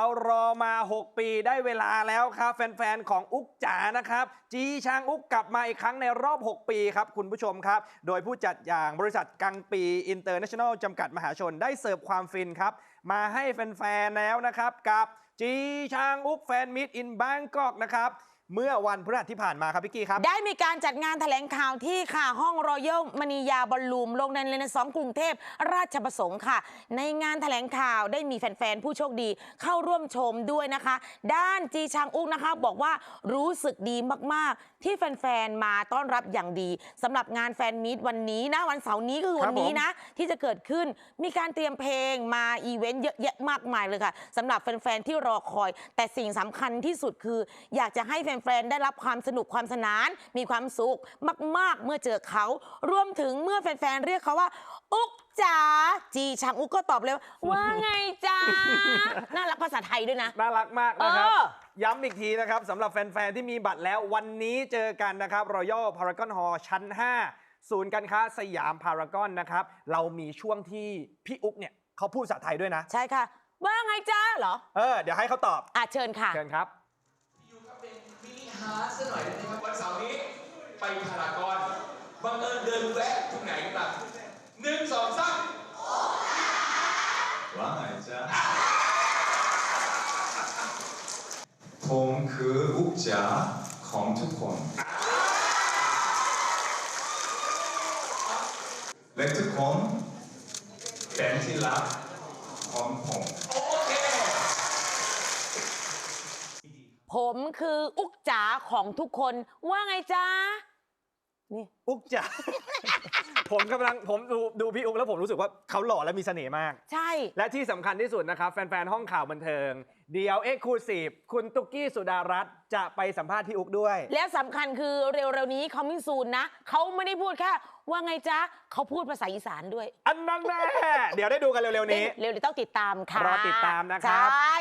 เรารอมา 6 ปีได้เวลาแล้วครับ แฟนๆ ของอุกจ๋านะครับ จีชางอุกกลับมาอีกครั้งในรอบ 6 ปีครับ คุณผู้ชมครับ โดยผู้จัดอย่างบริษัทกังปีอินเตอร์เนชั่นแนลจำกัดมหาชนได้เสิร์ฟความฟินครับ มาให้แฟนๆ แล้วนะครับ กับจีชางอุกแฟนมิตอินบางกอกนะครับ เมื่อวันพฤหัสที่ผ่านมาครับพี่กี้ครับ ได้มีการจัดงานแถลงข่าวที่ค่ะห้องรอยัลมณียาบอลลูมโรงแรมเรเนซองส์กรุงเทพราชประสงค์ค่ะ ในงานแถลงข่าวได้มีแฟน ๆ ผู้โชคดีเข้าร่วมชมด้วยนะคะ ด้านจีชางอุกนะคะ บอกว่ารู้สึกดีมากๆ ที่แฟน ๆ มาต้อนรับอย่างดีสำหรับงานแฟนมีตวันนี้นะวันเสาร์นี้ก็คือวันนี้นะ ที่จะเกิดขึ้นมีการเตรียมเพลงมาอีเวนต์เยอะแยะมากมายเลยค่ะสำหรับแฟน ๆ ที่รอคอย แต่สิ่งสำคัญที่สุดคือ อยากจะให้แฟนๆได้รับความสนุกความสนาน มีความสุขมากๆ เมื่อเจอเขา รวมถึงเมื่อแฟนๆเรียกเขาว่า อุกจ๋าจีชางอุกก็ตอบเลยว่าว่าไงจ้าน่ารักภาษาไทยด้วยนะ น่ารักมากนะครับ เออ ย้ำอีกทีนะครับสำหรับแฟน ๆ ที่มีบัตรแล้ววันนี้เจอกันนะครับรอยัลพารากอนฮอลชั้น 5 ศูนย์การค้าสยามพารากอนนะครับ เรามีช่วงที่พี่อุ๊กเนี่ยเขาพูดภาษาไทยด้วยนะ ใช่ค่ะ ว่าไงจ้าเหรอ เออ เดี๋ยวให้เขาตอบ อะเชิญค่ะ เชิญครับอยู่กับเป็น มินิฮาซะหน่อยได้ไหมครับวันเสาร์นี้ไปพารากอนบังเอิญเดินแวะตรงไหนกันบ้างหนึ่งสองสามว่าไงจ๊ะผมคืออุกจ๋าของทุกคน และทุกคนเป็นที่รักของผมโอเค ผมคืออุกจ๋าของทุกคนว่าไงจ้านี่ อุ๊กจ๋า ผมกำลังผมดูดูพี่อุ๊กแล้วผมรู้สึกว่าเขาหล่อและมีเสน่ห์มาก ใช่ และที่สำคัญที่สุดนะครับ แฟนๆ ห้องข่าวบันเทิง เดียวเอ็กซ์คลูซีฟคุณตุ๊กกี้สุดารัตน์จะไปสัมภาษณ์พี่อุ๊กด้วย และสำคัญคือเร็วๆนี้เขามิซูนนะ เขาไม่ได้พูดแค่ว่าไงจ๊ะ เขาพูดภาษาอีสานด้วยอันนั้นแน่ เดี๋ยวได้ดูกันเร็วๆนี้ เร็วๆต้องติดตามค่ะรอติดตามนะครับ ใช่